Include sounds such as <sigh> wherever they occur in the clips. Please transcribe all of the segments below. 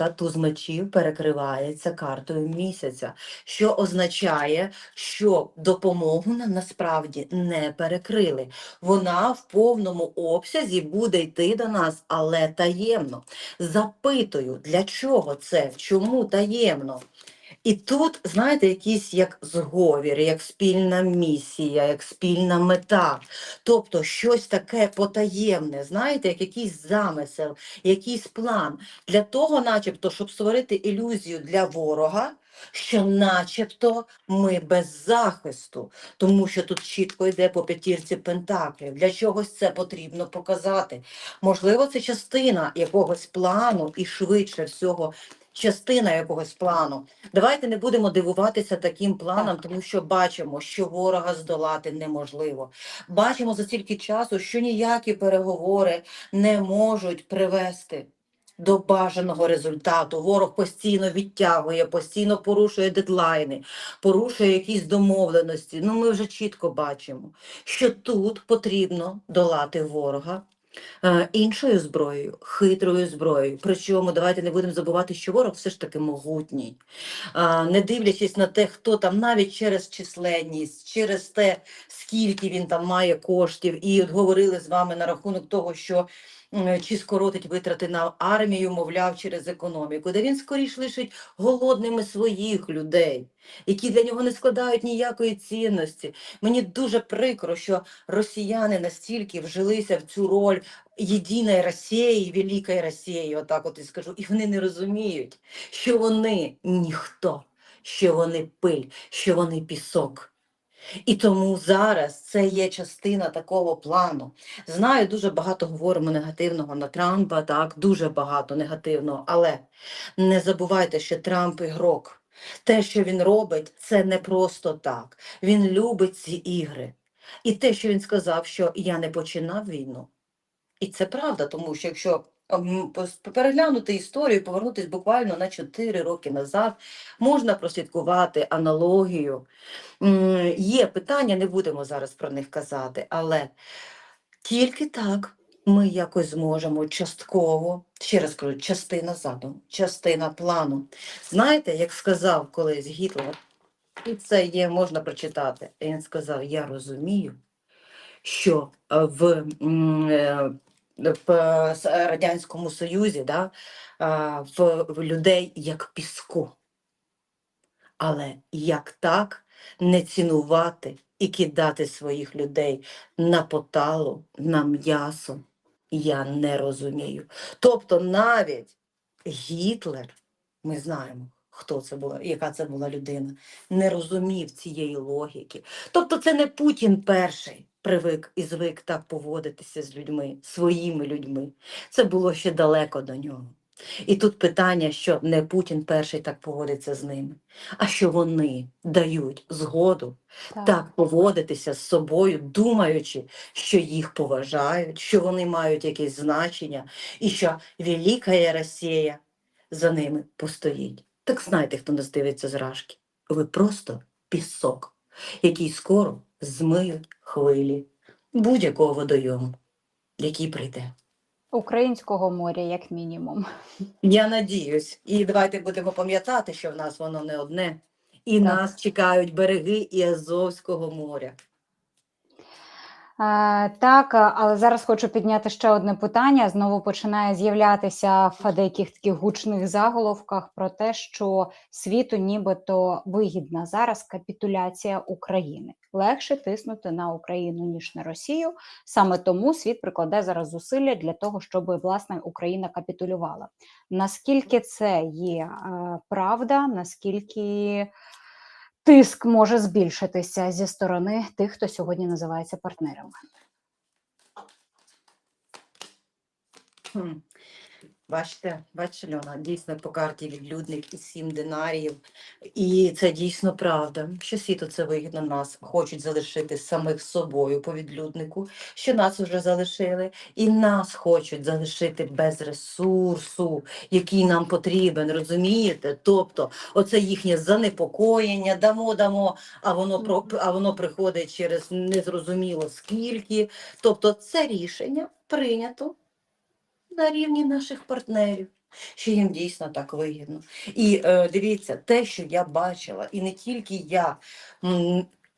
карта туз мечів перекривається картою місяця, що означає, що допомогу нам насправді не перекрили. Вона в повному обсязі буде йти до нас, але таємно. Запитую, для чого це? Чому таємно? І тут, знаєте, якийсь як зговір, як спільна місія, як спільна мета. Тобто щось таке потаємне, знаєте, як якийсь замисел, якийсь план для того, начебто, щоб створити ілюзію для ворога, що начебто ми без захисту, тому що тут чітко йде по п'ятірці пентаклів. Для чогось це потрібно показати. Можливо, це частина якогось плану і швидше всього. Частина якогось плану. Давайте не будемо дивуватися таким планом, тому що бачимо, що ворога здолати неможливо. Бачимо за стільки часу, що ніякі переговори не можуть привести до бажаного результату. Ворог постійно відтягує, постійно порушує дедлайни, порушує якісь домовленості. Ну, ми вже чітко бачимо, що тут потрібно долати ворога. Е, Іншою зброєю, хитрою зброєю. Причому давайте не будемо забувати, що ворог все ж таки могутній. Не дивлячись на те, хто там навіть через численність, через те, скільки він там має коштів, і от говорили з вами на рахунок того, що чи скоротить витрати на армію, мовляв, через економіку, де він скоріш лишить голодними своїх людей, які для нього не складають ніякої цінності. Мені дуже прикро, що росіяни настільки вжилися в цю роль єдиної Росії, великої Росії, отак от і скажу, і вони не розуміють, що вони ніхто, що вони пиль, що вони пісок. І тому зараз це є частина такого плану. Знаю, дуже багато говоримо негативного на Трампа, так, дуже багато негативного, але не забувайте, що Трамп ігрок. Те, що він робить, це не просто так. Він любить ці ігри. І те, що він сказав, що я не починав війну, і це правда, тому що якщо переглянути історію, повернутися буквально на 4 роки назад, можна прослідкувати аналогію. Є питання, не будемо зараз про них казати, але тільки так ми якось зможемо частково, ще раз кажу, частина задуму, частина плану. Знаєте, як сказав колись Гітлер, і це є, можна прочитати. Він сказав: Я розумію, що в, е, в е, Радянському Союзі да, в, в людей як піску. Але як так не цінувати і кидати своїх людей на поталу, на м'ясо, я не розумію. Тобто навіть Гітлер, ми знаємо, хто це була, яка це була людина, не розумів цієї логіки. Тобто це не Путін перший привик і звик так поводитися з людьми, своїми людьми. Це було ще далеко до нього. І тут питання, що не Путін перший так поводиться з ними, а що вони дають згоду так поводитися з собою, думаючи, що їх поважають, що вони мають якесь значення, і що велика Росія за ними постоїть. Так знайте, хто нас дивиться з рашки. Ви просто пісок, який скоро змиють хвилі будь-якого водойому, який прийде. Українського моря, як мінімум. Я надіюсь, і давайте будемо пам'ятати, що в нас воно не одне, і Так. нас чекають береги і Азовського моря. Так, але зараз хочу підняти ще одне питання. Знову починає з'являтися в деяких таких гучних заголовках про те, що світу нібито вигідна зараз капітуляція України. Легше тиснути на Україну ніж на Росію. Саме тому світ прикладе зараз зусилля для того, щоб власне Україна капітулювала. Наскільки це є е, правда? Наскільки тиск може збільшитися зі сторони тих, хто сьогодні називається партнерами? Бачите, бачите, Льона, дійсно по карті відлюдник і сім динаріїв. І це дійсно правда, що світу це вигідно нас хочуть залишити самих собою по відлюднику, що нас вже залишили, і нас хочуть залишити без ресурсу, який нам потрібен, розумієте? Тобто, оце їхнє занепокоєння, дамо, дамо, а воно а воно приходить через незрозуміло скільки. Тобто, це рішення прийнято на рівні наших партнерів. що їм дійсно так вигідно. І е, дивіться, те, що я бачила, і не тільки я.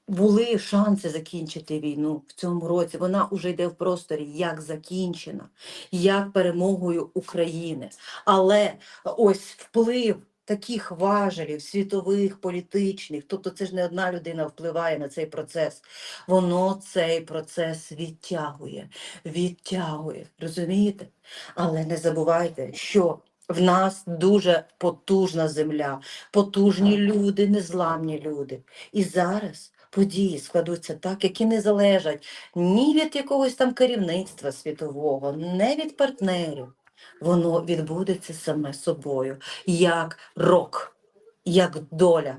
Були шанси закінчити війну в цьому році. Вона вже йде в просторі як закінчена, як перемогою України. Але ось вплив таких важелів, світових, політичних, тобто це ж не одна людина впливає на цей процес. Воно цей процес відтягує, відтягує. Розумієте? Але не забувайте, що в нас дуже потужна земля, потужні люди, незламні люди. І зараз події складуться так, які не залежать ні від якогось там керівництва світового, не від партнерів. Воно відбудеться саме собою, як рок, як доля.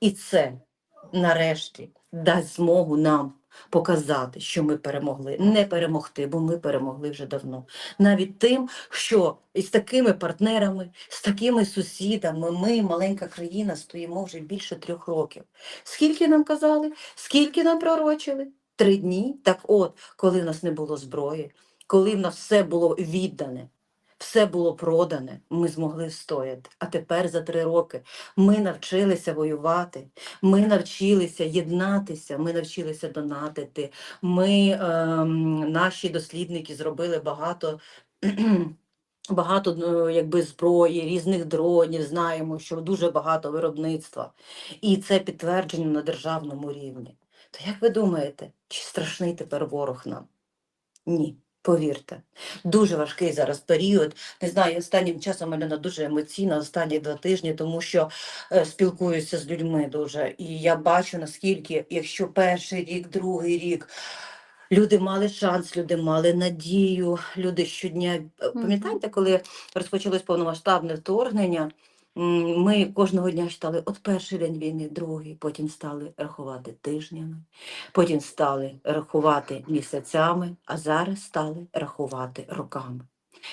І це нарешті дасть змогу нам показати, що ми перемогли. Не перемогти, бо ми перемогли вже давно. Навіть тим, що із такими партнерами, з такими сусідами, ми, маленька країна, стоїмо вже більше трьох років. Скільки нам казали, скільки нам пророчили? Три дні. Так от, коли в нас не було зброї, коли в нас все було віддане. Все було продане, ми змогли встояти. А тепер за три роки ми навчилися воювати, ми навчилися єднатися, ми навчилися донатити. Ми, ем, наші дослідники, зробили багато. <clears throat> Багато ну, якби зброї, різних дронів, знаємо, що дуже багато виробництва. І це підтверджено на державному рівні. То як ви думаєте, чи страшний тепер ворог нам? Ні, повірте. Дуже важкий зараз період. Не знаю, останнім часом Альона дуже емоційна, останні два тижні, тому що е, спілкуюся з людьми дуже. І я бачу, наскільки, якщо перший рік, другий рік. Люди мали шанс, люди мали надію, люди щодня. е, Пам'ятаєте, коли розпочалось повномасштабне вторгнення, ми кожного дня читали от перший день війни, другий, потім стали рахувати тижнями, потім стали рахувати місяцями, а зараз стали рахувати роками.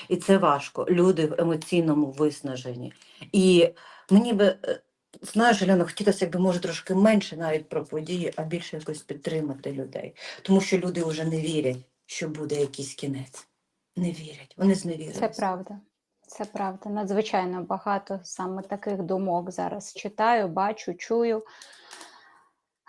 І це важко. Люди в емоційному виснаженні. І мені би, е, знаєш, Альона, хотілося, якби може трошки менше навіть про події, а більше якось підтримати людей. Тому що люди вже не вірять, що буде якийсь кінець. Не вірять, вони зневірилися. Це правда. Це правда. Надзвичайно багато саме таких думок зараз читаю, бачу, чую.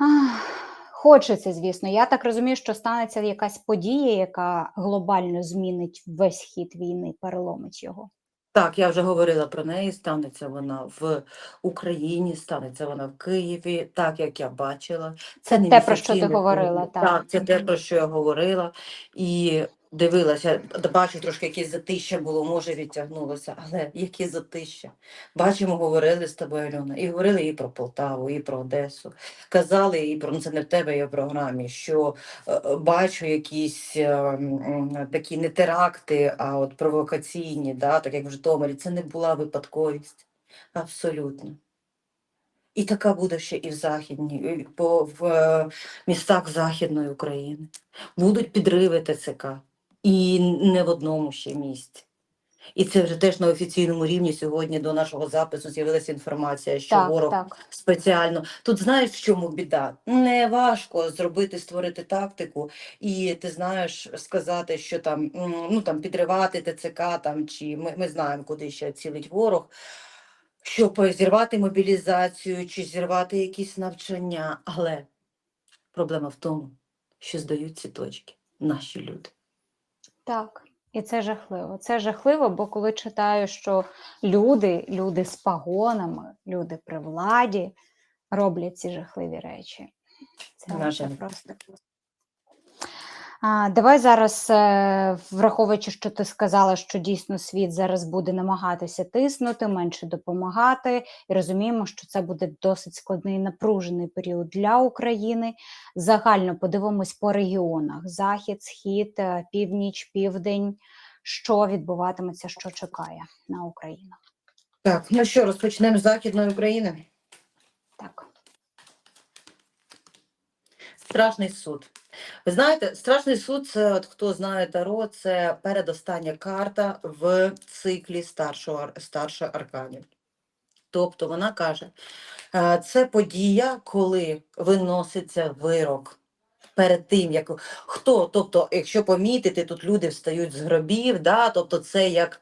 Ах, Хочеться, звісно. Я так розумію, що станеться якась подія, яка глобально змінить весь хід війни, переломить його. Так, я вже говорила про неї. Станеться вона в Україні, станеться вона в Києві, так як я бачила. Це не те, про що ти говорила, так. Так, це те, про що я говорила. І дивилася, бачу трошки якесь затища було, може відтягнулося, але які затища. Бачимо, говорили з тобою, Альона, і говорили і про Полтаву, і про Одесу. Казали і про ну, це не в тебе є в програмі, що е, е, бачу якісь е, м, такі не теракти, а от провокаційні, да, так як в Житомирі. Це не була випадковість. Абсолютно. І така буде ще і в західній, по в е, містах Західної України. Будуть підриви ТЦК. І не в одному ще місці. І це вже теж на офіційному рівні сьогодні до нашого запису з'явилася інформація, що так, ворог так. спеціально. Тут знаєш, в чому біда? Не важко зробити, створити тактику, і ти знаєш сказати, що там ну там підривати ТЦК, там чи ми, ми знаємо, куди ще цілить ворог. Щоб зірвати мобілізацію чи зірвати якісь навчання. Але проблема в тому, що здають ці точки наші люди. Так, і це жахливо. Це жахливо, бо коли читаю, що люди, люди з пагонами, люди при владі роблять ці жахливі речі. Це, вже просто. А, давай зараз, е, враховуючи, що ти сказала, що дійсно світ зараз буде намагатися тиснути, менше допомагати, і розуміємо, що це буде досить складний напружений період для України. Загально подивимось по регіонах: захід, схід, е, північ, південь. Що відбуватиметься, що чекає на Україну? Так, ну що, розпочнемо з Західної України. Так, Страшний суд. Ви знаєте, страшний суд це от хто знає Таро, це передостання карта в циклі старшого ар- старших арканів. Тобто вона каже, е, це подія, коли виноситься вирок. Перед тим, як хто, тобто, якщо помітити, тут люди встають з гробів, да, тобто це як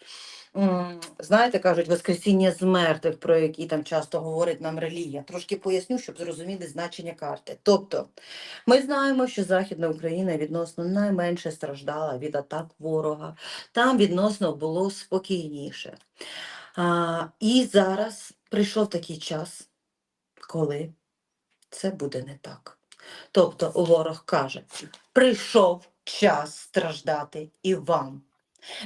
знаєте, кажуть, Воскресіння з мертвих, про які там часто говорить нам релігія. Трошки поясню, щоб зрозуміти значення карти. Тобто, ми знаємо, що Західна Україна відносно найменше страждала від атак ворога. Там відносно було спокійніше. А, і зараз прийшов такий час, коли це буде не так. Тобто ворог каже: прийшов час страждати і вам.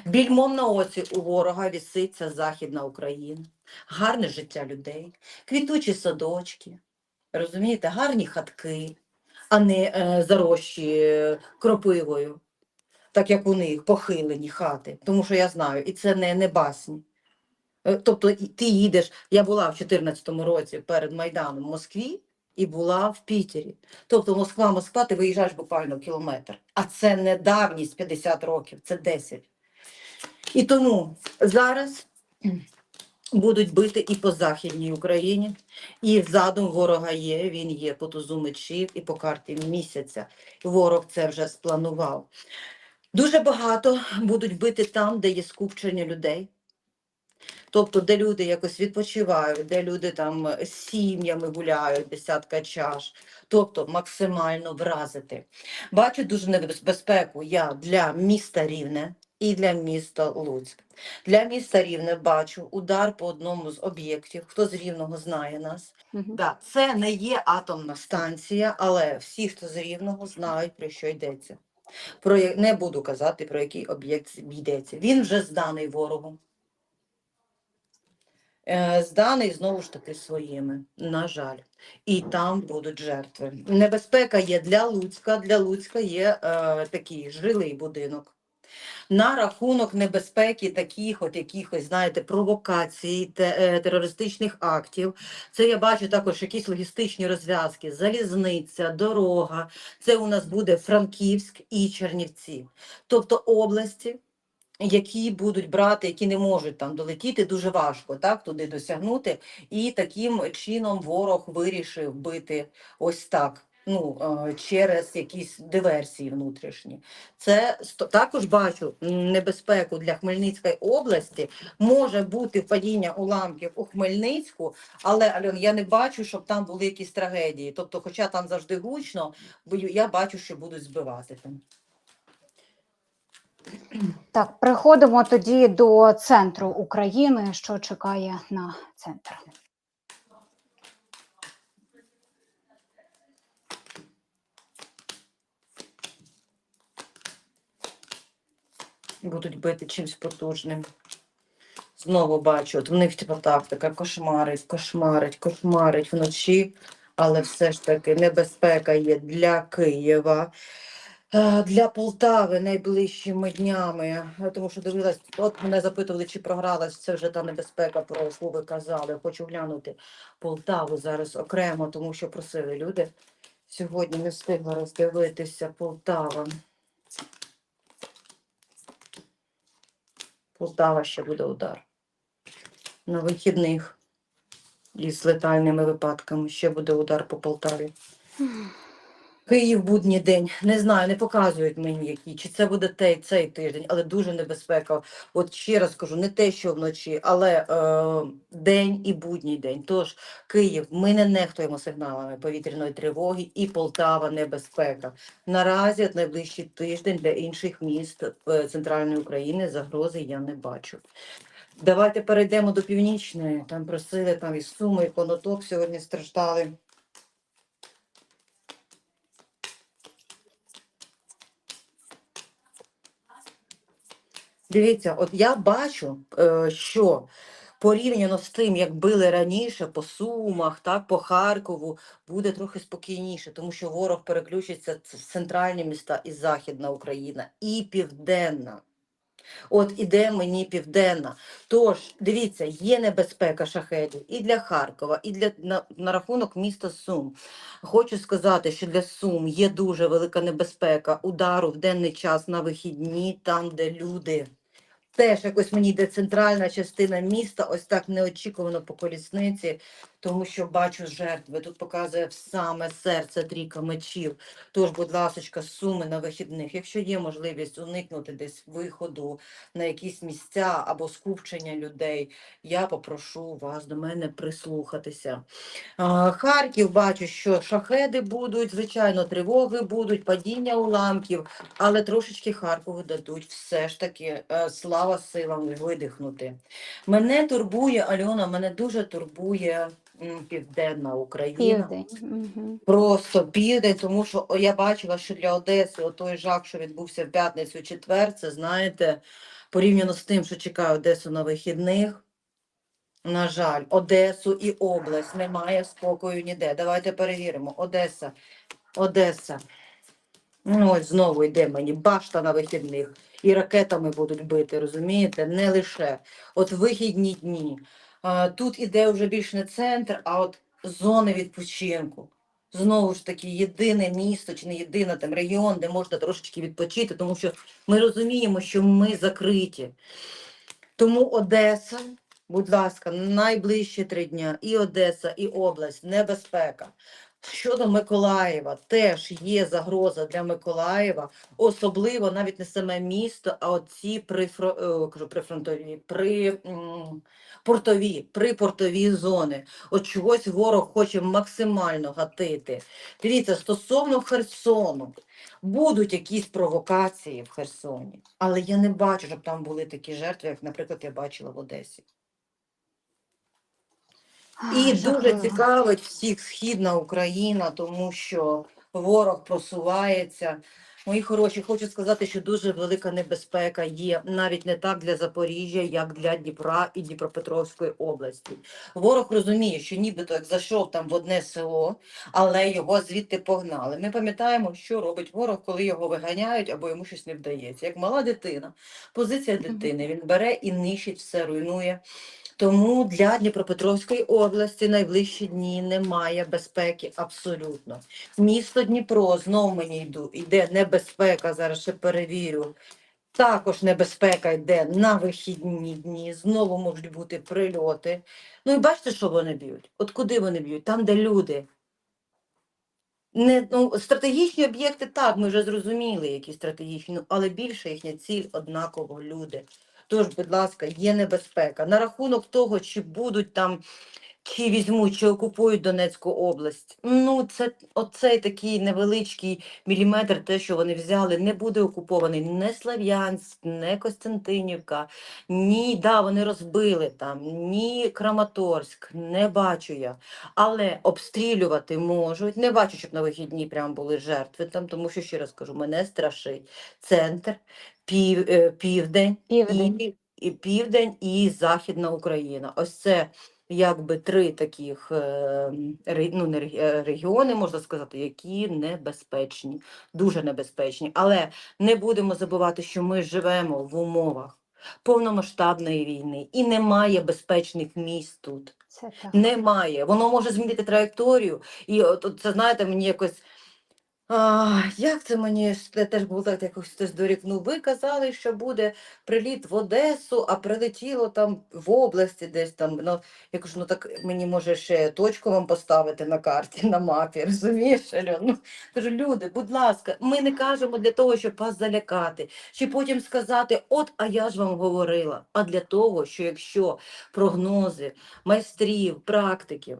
Більмом на оці у ворога віситься Західна Україна, гарне життя людей, квітучі садочки, розумієте, гарні хатки, а не е, зарощі е, кропивою, так як у них похилені хати. Тому що я знаю, і це не, не басні. Е, Тобто ти їдеш, я була в 2014 році перед Майданом в Москві і була в Пітері. Тобто Москва, Москва, ти виїжджаєш буквально кілометр. А це не давність 50 років, це 10. І тому зараз будуть бити і по Західній Україні, і задум ворога є, він є по тузу мечів і по карті місяця. Ворог це вже спланував. Дуже багато будуть бити там, де є скупчення людей. Тобто, де люди якось відпочивають, де люди там з сім'ями гуляють, десятка чаш, тобто максимально вразити. Бачу дуже небезпеку я для міста Рівне і для міста Луцьк. Для міста Рівне бачу удар по одному з об'єктів. Хто з Рівного знає нас. Мгм. Да, це не є атомна станція, але всі, хто з Рівного, знають, про що йдеться. Про не буду казати, про який об'єкт йдеться. Він вже зданий ворогом. Е, Зданий знову ж таки своїми, на жаль, і там будуть жертви. Небезпека є для Луцька. Для Луцька є е, такий жилий будинок. На рахунок небезпеки таких, от якихось, знаєте, провокацій, е, терористичних актів. Це я бачу також якісь логістичні розв'язки, залізниця, дорога. Це у нас буде Франківськ і Чернівці. Тобто області, які будуть брати, які не можуть там долетіти, дуже важко так, туди досягнути. І таким чином ворог вирішив бити ось так. Ну, е, через якісь диверсії внутрішні. Це також бачу небезпеку для Хмельницької області. Може бути падіння уламків у Хмельницьку, але Альон, я не бачу, щоб там були якісь трагедії. Тобто, хоча там завжди гучно, я бачу, що будуть збивати там. Так, переходимо тоді до центру України. Що чекає на центр? Будуть бити чимось потужним. Знову бачу, от в них типу тактика кошмарить, кошмарить, кошмарить вночі, але все ж таки небезпека є для Києва, е, для Полтави найближчими днями. Тому що дивилась, от мене запитували, чи програлась, це вже та небезпека, про яку казали. Хочу глянути Полтаву зараз окремо, тому що просили люди. Сьогодні не встигла роздивитися Полтава. Полтава ще буде удар. На вихідних із летальними випадками ще буде удар по Полтаві. Київ будній день. Не знаю, не показують мені які. Чи це буде той, цей тиждень, але дуже небезпека. От ще раз кажу, не те, що вночі, але е, день і будній день. Тож Київ, ми не нехтуємо сигналами повітряної тривоги і Полтава небезпека. Наразі от найближчий тиждень для інших міст е, центральної України загрози я не бачу. Давайте перейдемо до північної. Там просили там і Суми, і Конотоп сьогодні страждали. Дивіться, от я бачу, е, що порівняно з тим, як били раніше по Сумах, так, по Харкову, буде трохи спокійніше, тому що ворог переключиться в центральні міста і Західна Україна, і Південна. От іде мені південна. Тож, дивіться, є небезпека шахедів і для Харкова, і для на, на рахунок міста Сум. Хочу сказати, що для Сум є дуже велика небезпека удару в денний час на вихідні, там, де люди. Теж якось мені йде центральна частина міста, ось так неочікувано по колісниці. Тому що бачу жертви. Тут показує саме серце трійка мечів. Тож, будь ласка, суми на вихідних. Якщо є можливість уникнути десь виходу на якісь місця або скупчення людей, я попрошу вас до мене прислухатися. Харків бачу, що шахеди будуть, звичайно, тривоги будуть, падіння уламків, але трошечки Харкову дадуть все ж таки е, слава силам видихнути. Мене турбує, Альона, мене дуже турбує Південна Україна. Південь. Просто південь, тому що я бачила, що для Одеси той жах, що відбувся в п'ятницю четвер, це знаєте, порівняно з тим, що чекає Одесу на вихідних. На жаль, Одесу і область немає спокою ніде. Давайте перевіримо. Одеса, Одеса. Ну, ось знову йде мені башта на вихідних. І ракетами будуть бити, розумієте? Не лише. От вихідні дні. Тут іде вже більш не центр, а от зони відпочинку. Знову ж таки, єдине місто чи не єдине там регіон, де можна трошечки відпочити, тому що ми розуміємо, що ми закриті. Тому Одеса, будь ласка, найближчі три дня і Одеса, і область, небезпека. Щодо Миколаєва, теж є загроза для Миколаєва, особливо навіть не саме місто, а оці прифро... е, кажу, прифронтові, при портові, припортові зони. От чогось ворог хоче максимально гатити. Дивіться, стосовно Херсону, будуть якісь провокації в Херсоні, але я не бачу, щоб там були такі жертви, як, наприклад, я бачила в Одесі. І дуже цікавить всіх східна Україна, тому що ворог просувається. Мої хороші, хочу сказати, що дуже велика небезпека є навіть не так для Запоріжжя, як для Дніпра і Дніпропетровської області. Ворог розуміє, що нібито як зайшов там в одне село, але його звідти погнали. Ми пам'ятаємо, що робить ворог, коли його виганяють або йому щось не вдається. Як мала дитина, позиція дитини, він бере і нищить все, руйнує. Тому для Дніпропетровської області найближчі дні немає безпеки абсолютно. Місто Дніпро знов мені йду, йде небезпека. Зараз ще перевірю. Також небезпека йде на вихідні дні. Знову можуть бути прильоти. Ну і бачите, що вони б'ють? От куди вони б'ють? Там, де люди. Не, ну, стратегічні об'єкти так, ми вже зрозуміли, які стратегічні, ну, але більше їхня ціль однаково люди. Тож, будь ласка, є небезпека. На рахунок того, чи будуть там, чи візьмуть, чи окупують Донецьку область. Ну, це оцей такий невеличкий міліметр, те, що вони взяли, не буде окупований не Слав'янськ, не Костянтинівка, ні, да, вони розбили там, ні Краматорськ, не бачу я. Але обстрілювати можуть. Не бачу, щоб на вихідні прям були жертви там, тому що ще раз кажу, мене страшить центр, пів, е, південь, Південь. І, і південь і Західна Україна. Ось це якби три таких е, ну, не е, регіони, можна сказати, які небезпечні, дуже небезпечні. Але не будемо забувати, що ми живемо в умовах повномасштабної війни і немає безпечних місць тут. Це так. Немає. Воно може змінити траєкторію. І от, от це, знаєте, мені якось. А, як це мені те- теж було так якось хтось дорікнув? Ви казали, що буде приліт в Одесу, а прилетіло там в області десь там. Ну, я кажу, ну так мені може ще точку вам поставити на карті, на мапі, <laughs> розумієш? Ну, кажу, люди, будь ласка, ми не кажемо для того, щоб вас залякати, чи потім сказати, от, а я ж вам говорила, а для того, що якщо прогнози майстрів, практиків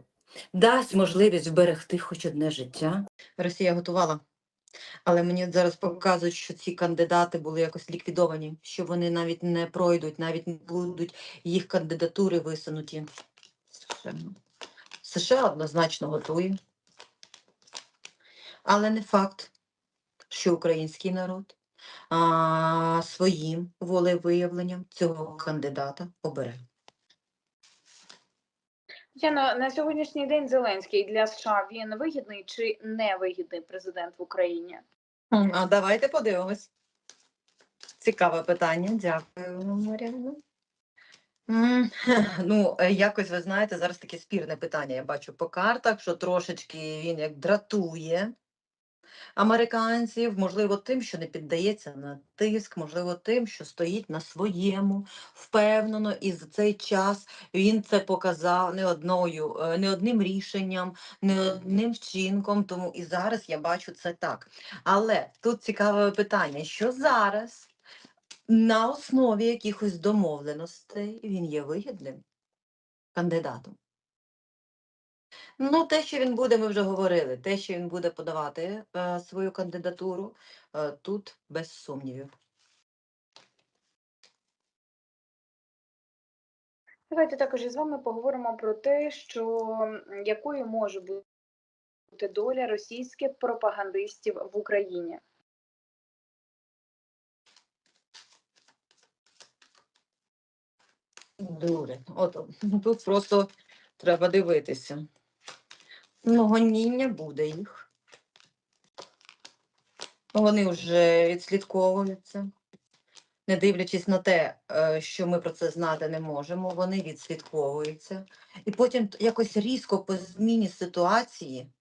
дасть можливість вберегти хоч одне життя. Росія готувала. Але мені зараз показують, що ці кандидати були якось ліквідовані, що вони навіть не пройдуть, навіть не будуть їх кандидатури висунуті. США, США однозначно готує. Але не факт, що український народ а, своїм волевиявленням цього кандидата обере. Тетяно, на сьогоднішній день Зеленський для США він вигідний чи невигідний президент в Україні? А давайте подивимось. Цікаве питання. Дякую, Маріана. Ну, е, якось ви знаєте, зараз таке спірне питання. Я бачу по картах, що трошечки він як дратує. Американців, можливо, тим, що не піддається на тиск, можливо, тим, що стоїть на своєму, впевнено, і за цей час він це показав не одною, е, не одним рішенням, не одним вчинком. Тому і зараз я бачу це так. Але тут цікаве питання: що зараз на основі якихось домовленостей він є вигідним кандидатом? Ну, те, що він буде, ми вже говорили. Те, що він буде подавати е, свою кандидатуру, е, тут без сумнівів. Давайте також із вами поговоримо про те, що якою може бути доля російських пропагандистів в Україні. Дуже. От тут просто треба дивитися. Ну, гоніння буде їх. Вони вже відслідковуються. Не дивлячись на те, е, що ми про це знати не можемо, вони відслідковуються. І потім якось різко по зміні ситуації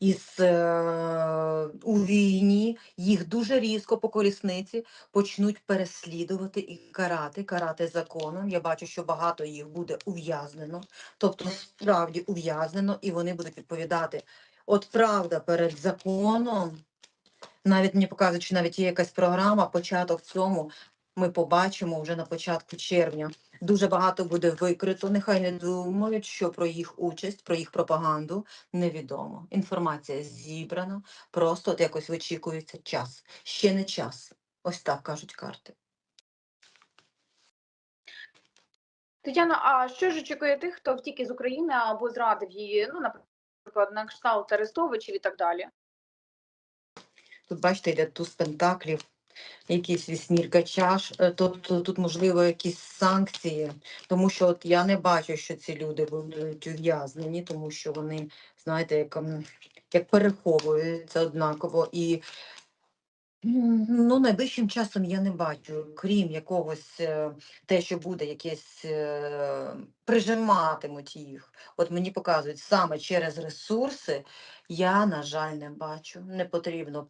із е, у війні їх дуже різко по колісниці почнуть переслідувати і карати, карати законом. Я бачу, що багато їх буде ув'язнено, тобто справді ув'язнено, і вони будуть відповідати. От правда перед законом. Навіть мені показують, що навіть є якась програма, початок цьому ми побачимо вже на початку червня. Дуже багато буде викрито. Нехай не думають, що про їх участь, про їх пропаганду невідомо. Інформація зібрана, просто от якось вичікується час. Ще не час. Ось так кажуть карти. Тетяна, а що ж очікує тих, хто втік із України або зрадив її, ну, наприклад, на кшталт Арестовичів і так далі? Тут, бачите, йде туз пентаклів, якийсь вісьмірка чаш. Е, Тут, тут, можливо, якісь санкції, тому що от я не бачу, що ці люди будуть ув'язнені, тому що вони, знаєте, як, як переховуються однаково. І ну, найближчим часом я не бачу, крім якогось е, те, що буде якесь е, прижиматимуть їх. От мені показують саме через ресурси. Я, на жаль, не бачу. Не потрібно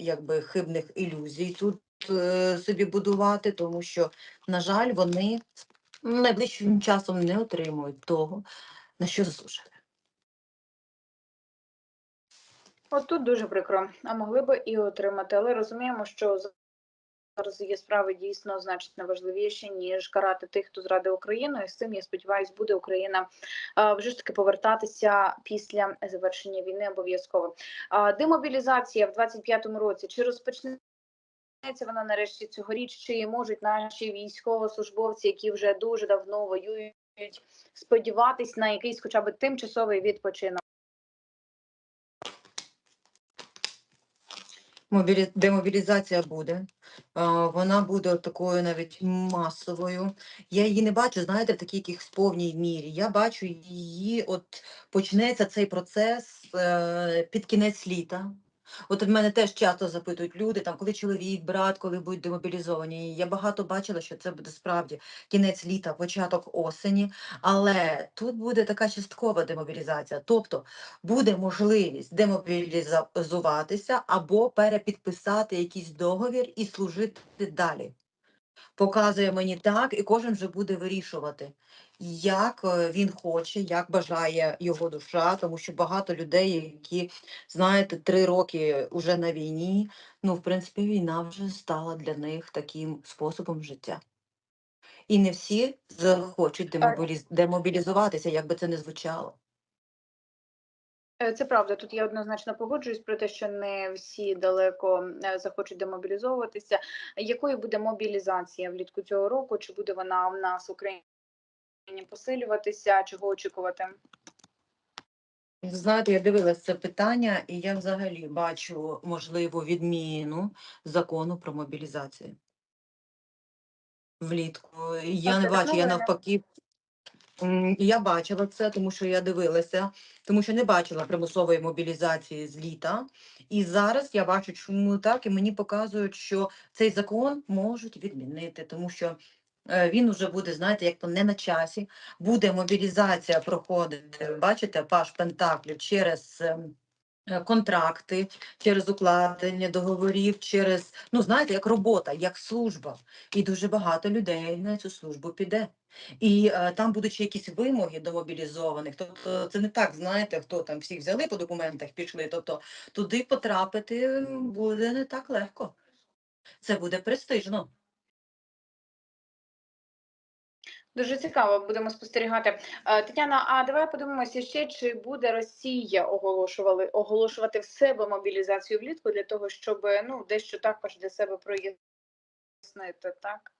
якби хибних ілюзій тут е, собі будувати, тому що, на жаль, вони найближчим часом не отримують того, на що заслужили. От тут дуже прикро, а могли би і отримати, але розуміємо, що зараз є справи дійсно значно важливіші, ніж карати тих, хто зрадив Україну. І з цим я сподіваюся, буде Україна вже ж таки повертатися після завершення війни обов'язково. Демобілізація в 25-му році чи розпочнеться вона нарешті цьогоріч? Чи можуть наші військовослужбовці, які вже дуже давно воюють, сподіватись на якийсь, хоча б тимчасовий відпочинок? Демобілізація буде. Вона буде такою навіть масовою. Я її не бачу, знаєте, в такій якихось повній мірі. Я бачу її, от почнеться цей процес е, під кінець літа. От в мене теж часто запитують люди, там, коли чоловік, брат, коли будуть демобілізовані. Я багато бачила, що це буде справді кінець літа, початок осені. Але тут буде така часткова демобілізація. Тобто буде можливість демобілізуватися або перепідписати якийсь договір і служити далі. Показує мені так, і кожен вже буде вирішувати, як е, він хоче, як бажає його душа, тому що багато людей, які, знаєте, три роки вже на війні, ну, в принципі, війна вже стала для них таким способом життя. І не всі захочуть демобіліз... демобілізуватися, як би це не звучало. Е, Це правда. Тут я однозначно погоджуюсь про те, що не всі далеко е, захочуть демобілізовуватися. Якою буде мобілізація влітку цього року? Чи буде вона в нас в Україні посилюватися? Чого очікувати? Знаєте, я дивилася це питання, і я взагалі бачу можливу відміну закону про мобілізацію. Влітку. Я не бачу, я навпаки. Я бачила це, тому що я дивилася, тому що не бачила примусової мобілізації з літа. І зараз я бачу, чому так, і мені показують, що цей закон можуть відмінити, тому що він уже буде, знаєте, як то не на часі. Буде мобілізація проходити, бачите, паш Пентаклів через ем, е, контракти, через укладення договорів, через, ну знаєте, як робота, як служба. І дуже багато людей на цю службу піде. І е, там будуть ще якісь вимоги до мобілізованих. Тобто це не так, знаєте, хто там всіх взяли по документах, пішли. Тобто туди потрапити буде не так легко. Це буде престижно. Дуже цікаво, будемо спостерігати. Е, Тетяна, а давай подивимося ще, чи буде Росія оголошували оголошувати в себе мобілізацію влітку для того, щоб ну дещо також для себе прояснити, так?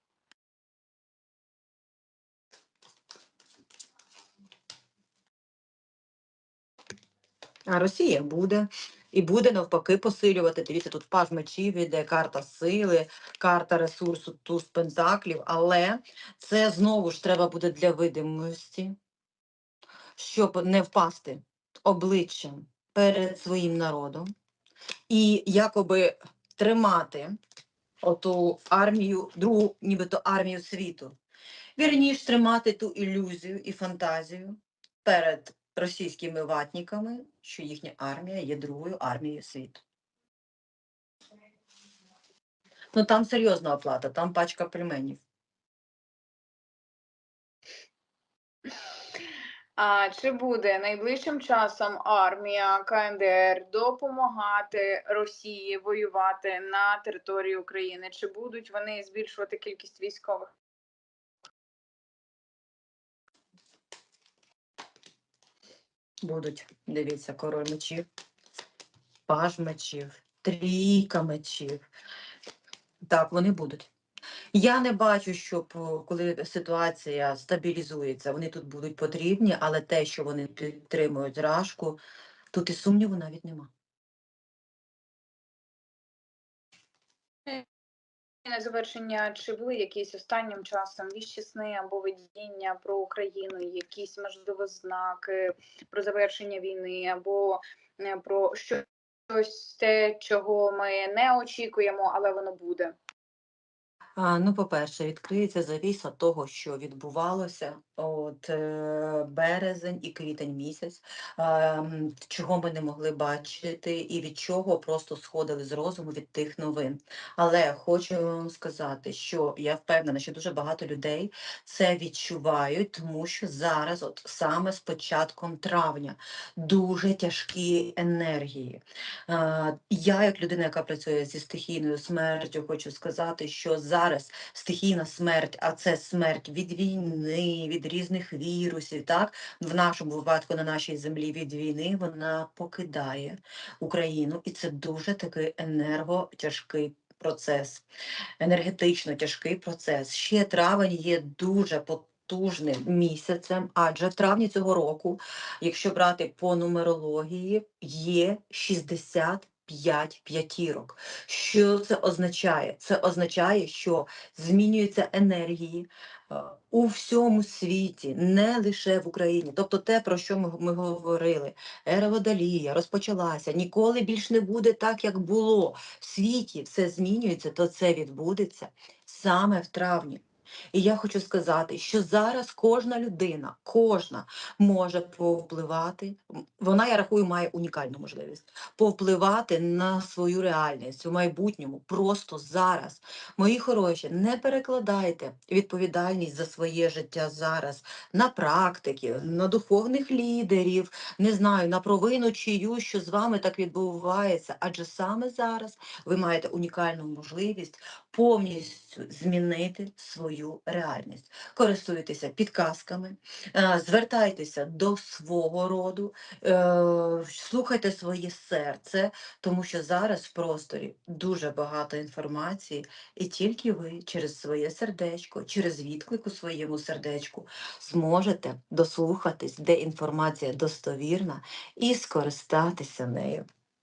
А Росія буде. І буде навпаки посилювати. Дивіться, тут паж мечів іде, карта сили, карта ресурсу, туз пентаклів. Але це знову ж треба буде для видимості, щоб не впасти обличчям перед своїм народом і якоби тримати оту армію, другу, нібито армію світу. Вірніш, тримати ту ілюзію і фантазію перед російськими ватниками, що їхня армія є другою армією світу. Ну там серйозна оплата, там пачка пельменів. А чи буде найближчим часом армія КНДР допомагати Росії воювати на території України? Чи будуть вони збільшувати кількість військових? Будуть, дивіться, король мечів, паж мечів, трійка мечів. Так, вони будуть. Я не бачу, щоб коли ситуація стабілізується, вони тут будуть потрібні, але те, що вони підтримують рашку, тут і сумніву навіть нема. На завершення, чи були якісь останнім часом віщі сни або видіння про Україну, якісь можливо знаки про завершення війни, або е, про щось те, чого ми не очікуємо, але воно буде. Ну, по-перше, відкриється завіса того, що відбувалося от е, березень і квітень місяць, чого ми не могли бачити, і від чого просто сходили з розуму від тих новин. Але хочу вам сказати, що я впевнена, що дуже багато людей це відчувають, тому що зараз, от саме з початком травня, дуже тяжкі енергії. Я, як людина, яка працює зі стихійною смертю, хочу сказати, що зараз стихійна смерть, а це смерть від війни, від різних вірусів, так в нашому випадку на нашій землі від війни вона покидає Україну, і це дуже такий енерготяжкий процес, енергетично тяжкий процес. Ще травень є дуже потужним місяцем, адже в травні цього року, якщо брати по нумерології, є 65 п'ятірок. Що це означає? Це означає, що змінюються енергії е, у всьому світі, не лише в Україні. Тобто те, про що ми, ми говорили, ера водолія розпочалася, ніколи більш не буде так, як було. В світі все змінюється, то це відбудеться саме в травні. І я хочу сказати, що зараз кожна людина, кожна може повпливати. Вона, я рахую, має унікальну можливість повпливати на свою реальність у майбутньому просто зараз. Мої хороші, не перекладайте відповідальність за своє життя зараз на практики, на духовних лідерів, не знаю, на провину чию, що з вами так відбувається. Адже саме зараз ви маєте унікальну можливість повністю змінити свою реальність. Користуйтеся підказками, е, звертайтеся до свого роду, е, слухайте своє серце, тому що зараз в просторі дуже багато інформації, і тільки ви через своє сердечко, через відклик у своєму сердечку зможете дослухатись, де інформація достовірна, і скористатися нею.